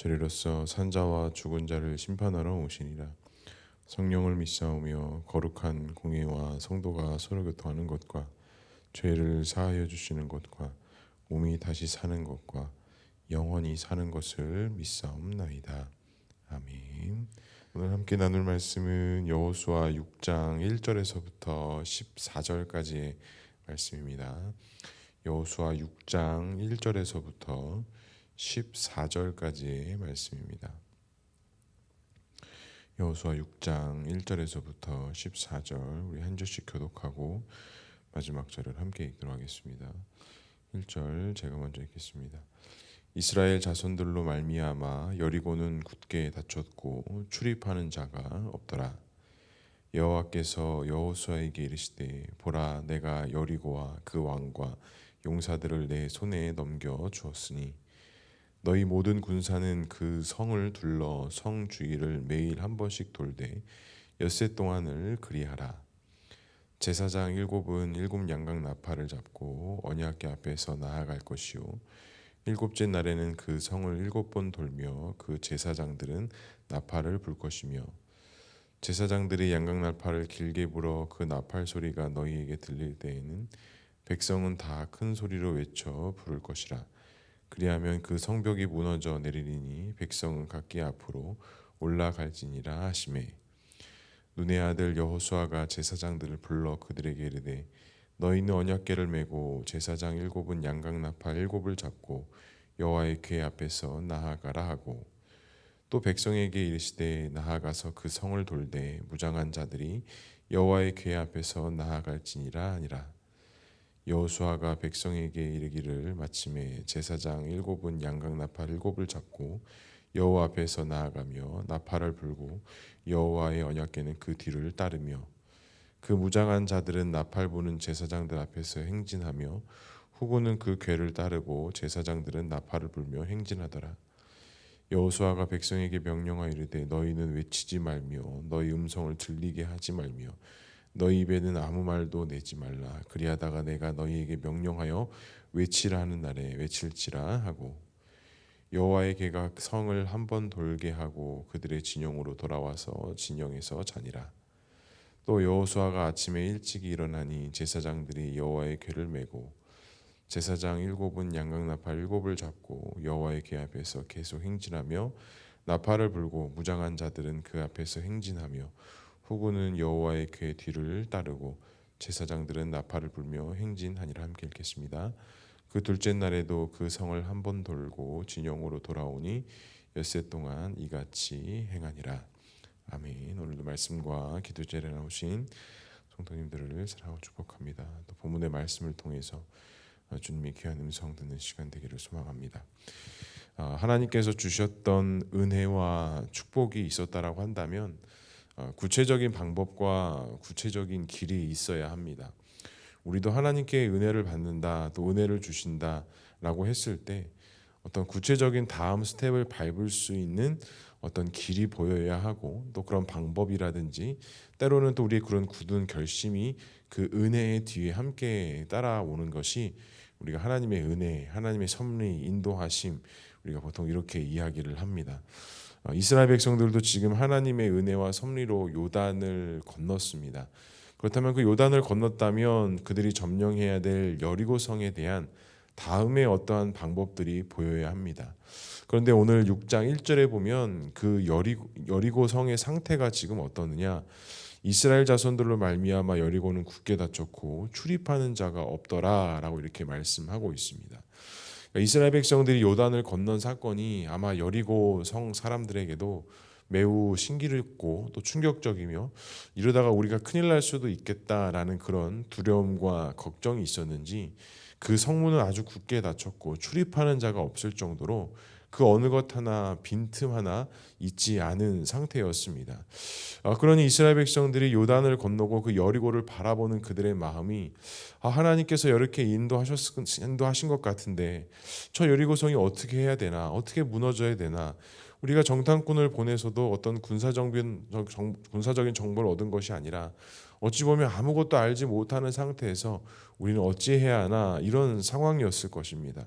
저리로서 산자와 죽은 자를 심판하러 오시니라 성령을 믿사오며 거룩한 공예와 성도가 서로 교통하는 것과 죄를 사하여 주시는 것과 몸이 다시 사는 것과 영원히 사는 것을 믿사옵나이다 아멘. 오늘 함께 나눌 말씀은 여호수아 6장 1절에서부터 14절까지의 말씀입니다. 여호수아 6장 1절에서부터 14절까지의 말씀입니다. 여호수아 6장 1절에서부터 14절 우리 한 절씩 교독하고 마지막 절을 함께 읽도록 하겠습니다. 1절 제가 먼저 읽겠습니다. 이스라엘 자손들로 말미암아 여리고는 굳게 닫혔고 출입하는 자가 없더라. 여호와께서 여호수아에게 이르시되 보라 내가 여리고와 그 왕과 용사들을 내 손에 넘겨 주었으니 너희 모든 군사는 그 성을 둘러 성 주위를 매일 한 번씩 돌되 엿새 동안을 그리하라. 제사장 일곱은 일곱 양각 나팔을 잡고 언약궤 앞에서 나아갈 것이요 일곱째 날에는 그 성을 일곱 번 돌며 그 제사장들은 나팔을 불 것이며 제사장들이 양각 나팔을 길게 불어 그 나팔 소리가 너희에게 들릴 때에는 백성은 다 큰 소리로 외쳐 부를 것이라 그리하면 그 성벽이 무너져 내리리니 백성은 각기 앞으로 올라갈지니라 하시매 눈의 아들 여호수아가 제사장들을 불러 그들에게 이르되 너희는 언약궤를 메고 제사장 일곱은 양각 나팔 일곱을 잡고 여호와의 궤 앞에서 나아가라 하고 또 백성에게 이르시되 나아가서 그 성을 돌되 무장한 자들이 여호와의 궤 앞에서 나아갈지니라 하니라 여호수아가 백성에게 이르기를 마침에 제사장 일곱은 양각 나팔 일곱을 잡고 여호와 앞에서 나아가며 나팔을 불고 여호와의 언약궤는 그 뒤를 따르며 그 무장한 자들은 나팔 부는 제사장들 앞에서 행진하며 후고는 그 궤를 따르고 제사장들은 나팔을 불며 행진하더라. 여호수아가 백성에게 명령하여 이르되 너희는 외치지 말며 너희 음성을 들리게 하지 말며 너희 입에는 아무 말도 내지 말라. 그리하다가 내가 너희에게 명령하여 외치라 하는 날에 외칠지라 하고 여호와의 개가 성을 한 번 돌게 하고 그들의 진영으로 돌아와서 진영에서 자니라. 또 여호수아가 아침에 일찍 일어나니 제사장들이 여호와의 궤를 메고 제사장 일곱은 양각 나팔 일곱을 잡고 여호와의 궤 앞에서 계속 행진하며 나팔을 불고 무장한 자들은 그 앞에서 행진하며 후구는 여호와의 궤 뒤를 따르고 제사장들은 나팔을 불며 행진하니라 함께 읽겠습니다. 그 둘째 날에도 그 성을 한 번 돌고 진영으로 돌아오니 엿새 동안 이같이 행하니라. 아멘. 오늘도 말씀과 기도 제에 나오신 성도님들을 사랑하고 축복합니다. 또 본문의 말씀을 통해서 주님의 귀한 음성 듣는 시간 되기를 소망합니다. 아, 하나님께서 주셨던 은혜와 축복이 있었다라고 한다면 어, 구체적인 방법과 구체적인 길이 있어야 합니다. 우리도 하나님께 은혜를 받는다, 또 은혜를 주신다라고 했을 때 어떤 구체적인 다음 스텝을 밟을 수 있는 어떤 길이 보여야 하고 또 그런 방법이라든지 때로는 또 우리의 그런 굳은 결심이 그 은혜의 뒤에 함께 따라오는 것이 우리가 하나님의 은혜, 하나님의 섭리, 인도하심 우리가 보통 이렇게 이야기를 합니다. 어, 이스라엘 백성들도 지금 하나님의 은혜와 섭리로 요단을 건넜습니다. 그렇다면 그 요단을 건넜다면 그들이 점령해야 될 여리고 성에 대한 다음의 어떠한 방법들이 보여야 합니다. 그런데 오늘 6장 1절에 보면 그 여리고, 여리고 성의 상태가 지금 어떠느냐? 이스라엘 자손들로 말미암아 여리고는 굳게 닫혔고 출입하는 자가 없더라라고 이렇게 말씀하고 있습니다. 그러니까 이스라엘 백성들이 요단을 건넌 사건이 아마 여리고 성 사람들에게도 매우 신기했고 또 충격적이며 이러다가 우리가 큰일 날 수도 있겠다라는 그런 두려움과 걱정이 있었는지 그 성문은 아주 굳게 닫혔고 출입하는 자가 없을 정도로 그 어느 것 하나 빈틈 하나 있지 않은 상태였습니다. 아, 그러니 이스라엘 백성들이 요단을 건너고 그 여리고를 바라보는 그들의 마음이 아, 하나님께서 이렇게 인도하셨 인도하신 것 같은데 저 여리고성이 어떻게 해야 되나 어떻게 무너져야 되나 우리가 정탐꾼을 보내서도 어떤 군사적인 군사적인 정보를 얻은 것이 아니라 어찌 보면 아무것도 알지 못하는 상태에서 우리는 어찌해야 하나 이런 상황이었을 것입니다.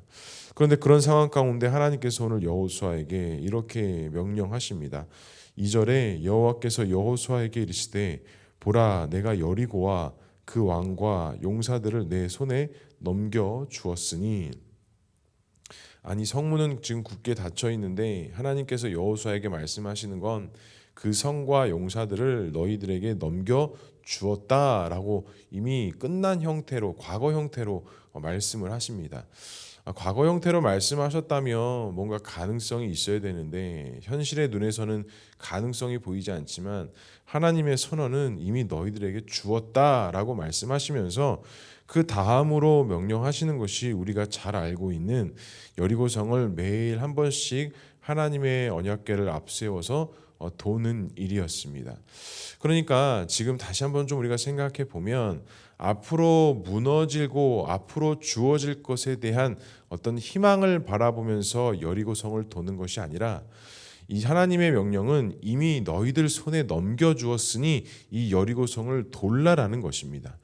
그런데 그런 상황 가운데 하나님께서 오늘 여호수아에게 이렇게 명령하십니다. 2절에 여호와께서 여호수아에게 이르시되 보라 내가 여리고와 그 왕과 용사들을 내 손에 넘겨 주었으니 아니 성문은 지금 굳게 닫혀 있는데 하나님께서 여호수아에게 말씀하시는 건 그 성과 용사들을 너희들에게 넘겨 주었다라고 이미 끝난 형태로 과거 형태로 말씀을 하십니다. 아, 과거 형태로 말씀하셨다면 뭔가 가능성이 있어야 되는데 현실의 눈에서는 가능성이 보이지 않지만 하나님의 선언은 이미 너희들에게 주었다라고 말씀하시면서 그 다음으로 명령하시는 것이 우리가 잘 알고 있는 여리고성을 매일 한 번씩 하나님의 언약궤를 앞세워서 어, 도는 일이었습니다. 그러니까 지금 다시 한번 좀 우리가 생각해 보면 앞으로 무너지고 앞으로 주어질 것에 대한 어떤 희망을 바라보면서 여리고성을 도는 것이 아니라 이 하나님의 명령은 이미 너희들 손에 넘겨 주었으니 이 여리고성을 돌라라는 것입니다.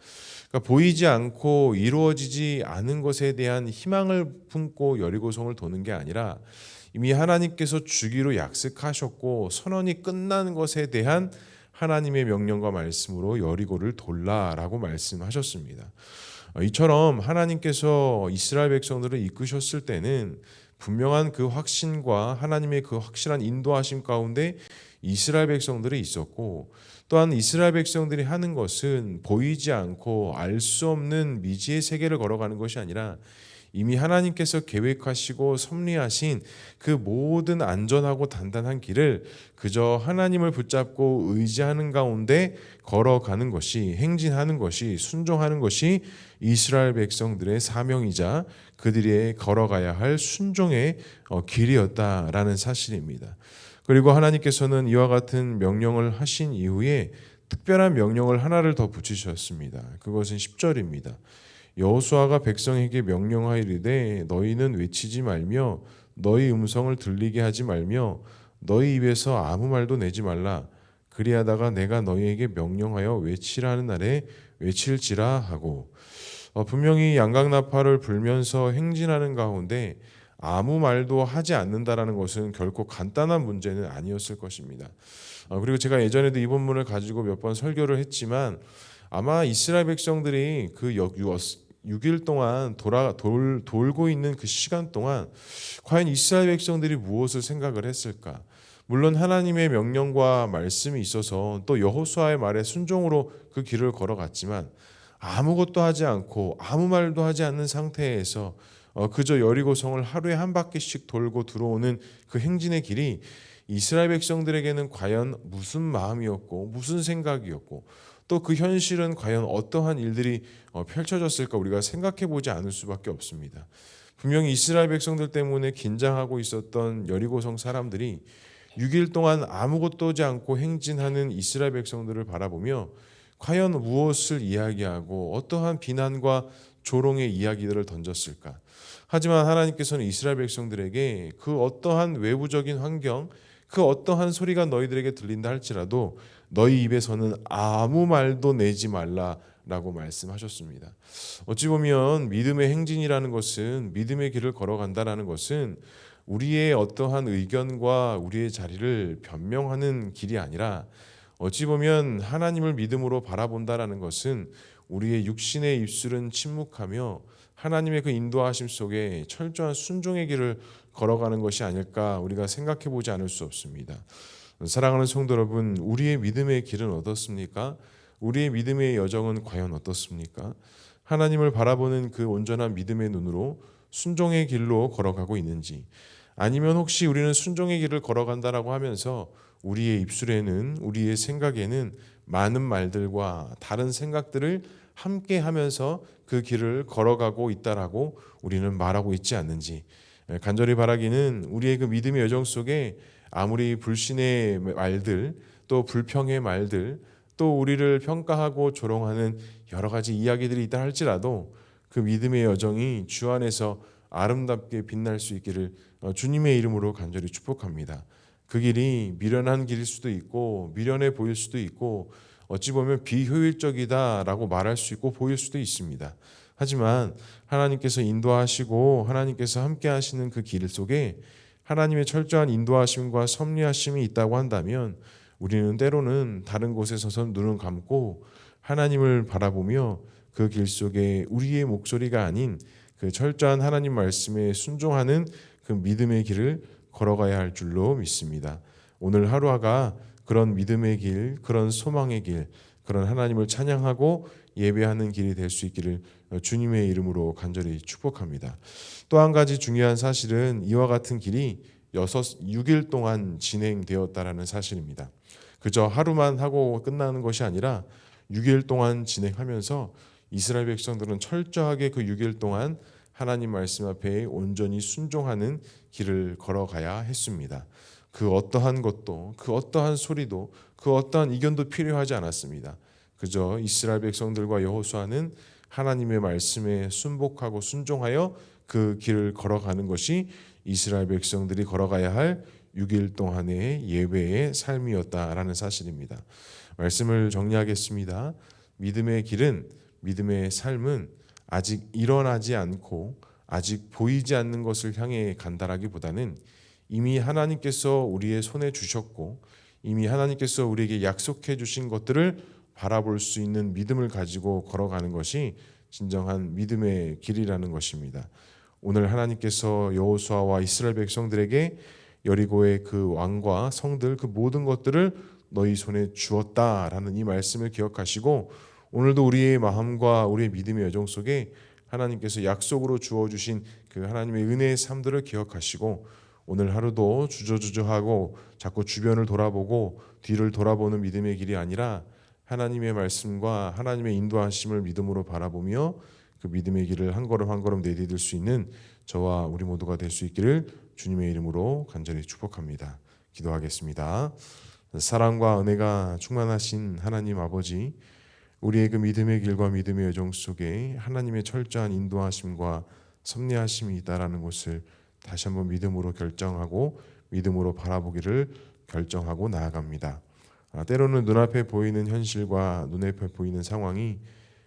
그러니까 보이지 않고 이루어지지 않은 것에 대한 희망을 품고 여리고성을 도는 게 아니라 이미 하나님께서 주기로 약속하셨고 선언이 끝난 것에 대한 하나님의 명령과 말씀으로 여리고를 돌라라고 말씀하셨습니다. 어, 이처럼 하나님께서 이스라엘 백성들을 이끄셨을 때는 분명한 그 확신과 하나님의 그 확실한 인도하심 가운데 이스라엘 백성들이 있었고 또한 이스라엘 백성들이 하는 것은 보이지 않고 알 수 없는 미지의 세계를 걸어가는 것이 아니라 이미 하나님께서 계획하시고 섭리하신 그 모든 안전하고 단단한 길을 그저 하나님을 붙잡고 의지하는 가운데 걸어가는 것이 행진하는 것이 순종하는 것이 이스라엘 백성들의 사명이자 그들이 걸어가야 할 순종의 어, 길이었다라는 사실입니다. 그리고 하나님께서는 이와 같은 명령을 하신 이후에 특별한 명령을 하나를 더 붙이셨습니다. 그것은 10절입니다. 여호수아가 백성에게 명령하이르되 너희는 외치지 말며 너희 음성을 들리게 하지 말며 너희 입에서 아무 말도 내지 말라 그리하다가 내가 너희에게 명령하여 외치라는 날에 외칠지라 하고 어, 분명히 양강나팔을 불면서 행진하는 가운데 아무 말도 하지 않는다라는 것은 결코 간단한 문제는 아니었을 것입니다. 어, 그리고 제가 예전에도 이 본문을 가지고 몇 번 설교를 했지만 아마 이스라엘 백성들이 그 6일 동안 돌아 돌, 돌고 있는 그 시간 동안 과연 이스라엘 백성들이 무엇을 생각을 했을까? 물론 하나님의 명령과 말씀이 있어서 또 여호수아의 말에 순종으로 그 길을 걸어갔지만 아무것도 하지 않고 아무 말도 하지 않는 상태에서 어, 그저 여리고성을 하루에 한 바퀴씩 돌고 들어오는 그 행진의 길이 이스라엘 백성들에게는 과연 무슨 마음이었고 무슨 생각이었고 또 그 현실은 과연 어떠한 일들이 어, 펼쳐졌을까 우리가 생각해 보지 않을 수밖에 없습니다. 분명히 이스라엘 백성들 때문에 긴장하고 있었던 여리고성 사람들이 6일 동안 아무것도 하지 않고 행진하는 이스라엘 백성들을 바라보며 과연 무엇을 이야기하고 어떠한 비난과 조롱의 이야기들을 던졌을까? 하지만 하나님께서는 이스라엘 백성들에게 그 어떠한 외부적인 환경, 그 어떠한 소리가 너희들에게 들린다 할지라도 너희 입에서는 아무 말도 내지 말라 라고 말씀하셨습니다. 어찌 보면 믿음의 행진이라는 것은 믿음의 길을 걸어간다라는 것은 우리의 어떠한 의견과 우리의 자리를 변명하는 길이 아니라 어찌 보면 하나님을 믿음으로 바라본다라는 것은 우리의 육신의 입술은 침묵하며 하나님의 그 인도하심 속에 철저한 순종의 길을 걸어가는 것이 아닐까 우리가 생각해 보지 않을 수 없습니다. 사랑하는 성도 여러분, 우리의 믿음의 길은 어떻습니까? 우리의 믿음의 여정은 과연 어떻습니까? 하나님을 바라보는 그 온전한 믿음의 눈으로 순종의 길로 걸어가고 있는지, 아니면 혹시 우리는 순종의 길을 걸어간다라고 하면서 우리의 입술에는 우리의 생각에는 많은 말들과 다른 생각들을 함께 하면서 그 길을 걸어가고 있다라고 우리는 말하고 있지 않는지 예, 간절히 바라기는 우리의 그 믿음의 여정 속에 아무리 불신의 말들 또 불평의 말들 또 우리를 평가하고 조롱하는 여러 가지 이야기들이 있다 할지라도 그 믿음의 여정이 주 안에서 아름답게 빛날 수 있기를 어, 주님의 이름으로 간절히 축복합니다. 그 길이 미련한 길일 수도 있고 미련해 보일 수도 있고 어찌 보면 비효율적이다라고 말할 수 있고 보일 수도 있습니다. 하지만 하나님께서 인도하시고 하나님께서 함께 하시는 그 길 속에 하나님의 철저한 인도하심과 섭리하심이 있다고 한다면 우리는 때로는 다른 곳에 서서 눈을 감고 하나님을 바라보며 그 길 속에 우리의 목소리가 아닌 그 철저한 하나님 말씀에 순종하는 그 믿음의 길을 걸어가야 할 줄로 믿습니다. 오늘 하루가 그런 믿음의 길, 그런 소망의 길, 그런 하나님을 찬양하고 예배하는 길이 될 수 있기를 주님의 이름으로 간절히 축복합니다. 또 한 가지 중요한 사실은 이와 같은 길이 여섯 6일 동안 진행되었다라는 사실입니다. 그저 하루만 하고 끝나는 것이 아니라 6일 동안 진행하면서 이스라엘 백성들은 철저하게 그 6일 동안 하나님 말씀 앞에 온전히 순종하는 길을 걸어가야 했습니다. 그 어떠한 것도 그 어떠한 소리도 그 어떠한 이견도 필요하지 않았습니다. 그저 이스라엘 백성들과 여호수아는 하나님의 말씀에 순복하고 순종하여 그 길을 걸어가는 것이 이스라엘 백성들이 걸어가야 할 6일 동안의 예배의 삶이었다라는 사실입니다. 말씀을 정리하겠습니다. 믿음의 길은 믿음의 삶은 아직 일어나지 않고 아직 보이지 않는 것을 향해 간다라기보다는 이미 하나님께서 우리의 손에 주셨고 이미 하나님께서 우리에게 약속해 주신 것들을 바라볼 수 있는 믿음을 가지고 걸어가는 것이 진정한 믿음의 길이라는 것입니다. 오늘 하나님께서 여호수아와 이스라엘 백성들에게 여리고의 그 왕과 성들 그 모든 것들을 너희 손에 주었다라는 이 말씀을 기억하시고 오늘도 우리의 마음과 우리의 믿음의 여정 속에 하나님께서 약속으로 주어 주신 그 하나님의 은혜의 삶들을 기억하시고 오늘 하루도 주저주저하고 자꾸 주변을 돌아보고 뒤를 돌아보는 믿음의 길이 아니라 하나님의 말씀과 하나님의 인도하심을 믿음으로 바라보며 그 믿음의 길을 한 걸음 한 걸음 내디딜 수 있는 저와 우리 모두가 될 수 있기를 주님의 이름으로 간절히 축복합니다. 기도하겠습니다. 사랑과 은혜가 충만하신 하나님 아버지, 우리의 그 믿음의 길과 믿음의 여정 속에 하나님의 철저한 인도하심과 섭리하심이 있다라는 것을 다시 한번 믿음으로 결정하고 믿음으로 바라보기를 결정하고 나아갑니다. 아, 때로는 눈앞에 보이는 현실과 눈앞에 보이는 상황이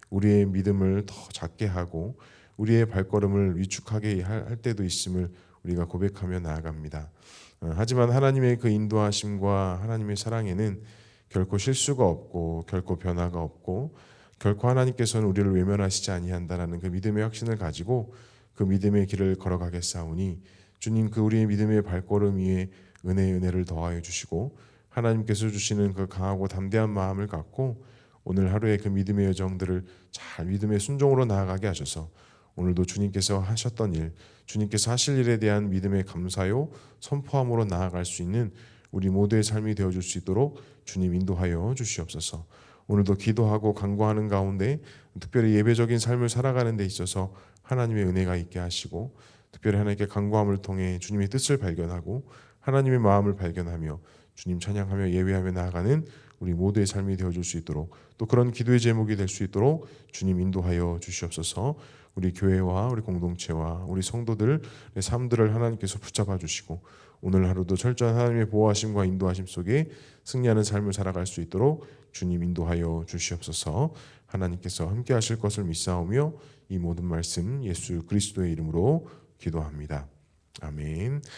우리의 믿음을 더 작게 하고 우리의 발걸음을 위축하게 할 때도 있음을 우리가 고백하며 나아갑니다. 어, 하지만 하나님의 그 인도하심과 하나님의 사랑에는 결코 실수가 없고 결코 변화가 없고 결코 하나님께서는 우리를 외면하시지 아니한다라는 그 믿음의 확신을 가지고 그 믿음의 길을 걸어가겠사오니 주님 그 우리의 믿음의 발걸음 위에 은혜 은혜를 더하여 주시고 하나님께서 주시는 그 강하고 담대한 마음을 갖고 오늘 하루의 그 믿음의 여정들을 잘 믿음의 순종으로 나아가게 하셔서 오늘도 주님께서 하셨던 일, 주님께서 하실 일에 대한 믿음의 감사요 선포함으로 나아갈 수 있는 우리 모두의 삶이 되어 줄 수 있도록 주님 인도하여 주시옵소서. 오늘도 기도하고 간구하는 가운데 특별히 예배적인 삶을 살아가는 데 있어서 하나님의 은혜가 있게 하시고 특별히 하나님께 간구함을 통해 주님의 뜻을 발견하고 하나님의 마음을 발견하며 주님 찬양하며 예배하며 나아가는 우리 모두의 삶이 되어 줄 수 있도록 또 그런 기도의 제목이 될 수 있도록 주님 인도하여 주시옵소서. 우리 교회와 우리 공동체와 우리 성도들의 삶들을 하나님께서 붙잡아 주시고 오늘 하루도 철저한 하나님의 보호하심과 인도하심 속에 승리하는 삶을 살아갈 수 있도록 주님 인도하여 주시옵소서. 하나님께서 함께 하실 것을 믿사오며 이 모든 말씀 예수 그리스도의 이름으로 기도합니다. 아멘.